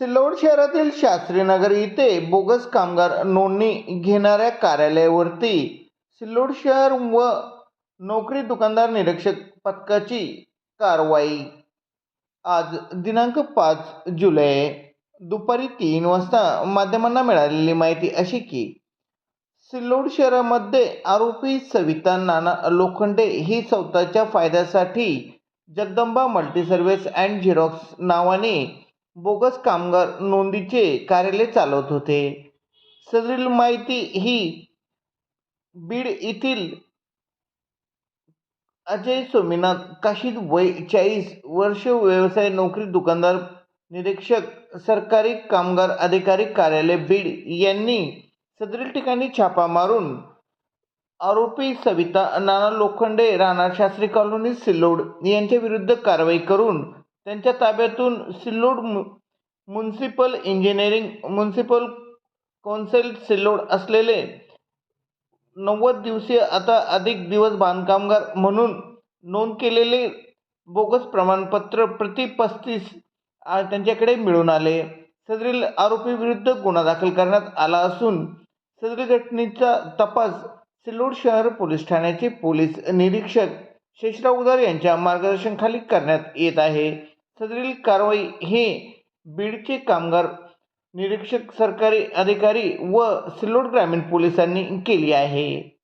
सिल्लोड शहरातील शास्त्रीनगर इथे बोगस कामगार नोंदणी घेणाऱ्या कार्यालयावरती सिल्लोड शहर व नोकरी दुकानदार निरीक्षक पथकाची कारवाई. आज दिनांक पाच जुलै दुपारी तीन वाजता माध्यमांना मिळालेली माहिती अशी की सिल्लोड शहरामध्ये आरोपी सविता नाना लोखंडे ही स्वतःच्या फायद्यासाठी Jagdamba multi service and xerox नावाने बोगस कामगार नोंदीचे कार्यालय चालवत होते. सदरील माहिती ही बीड येथील अजय सोमीनाथ काशीद वय चाळीस वर्ष व्यवसाय नोकरी दुकानदार निरीक्षक सरकारी कामगार अधिकारी कार्यालय बीड यांनी सदरील ठिकाणी छापा मारून आरोपी सविता नाना लोखंडे राणा शास्त्री कॉलनी सिल्लोड यांच्या विरुद्ध कारवाई करून त्यांच्या ताब्यातून सिल्लोड मु municipal engineering municipal council Sillod असलेले नव्वद दिवसीय आता अधिक दिवस बांधकामगार म्हणून नोंद केलेले बोगस प्रमाणपत्र प्रति पस्तीस त्यांच्याकडे मिळून आले. सदरील आरोपीविरुद्ध गुन्हा दाखल करण्यात आला असून सदरील घटनेचा तपास सिल्लोड शहर पोलीस ठाण्याचे पोलीस निरीक्षक शेषराव उदार यांच्या मार्गदर्शनाखाली करण्यात येत आहे. सदरील कारवाई हे बीडचे कामगार निरीक्षक सरकारी अधिकारी व सिल्लोड ग्रामीण पोलिसांनी केली आहे.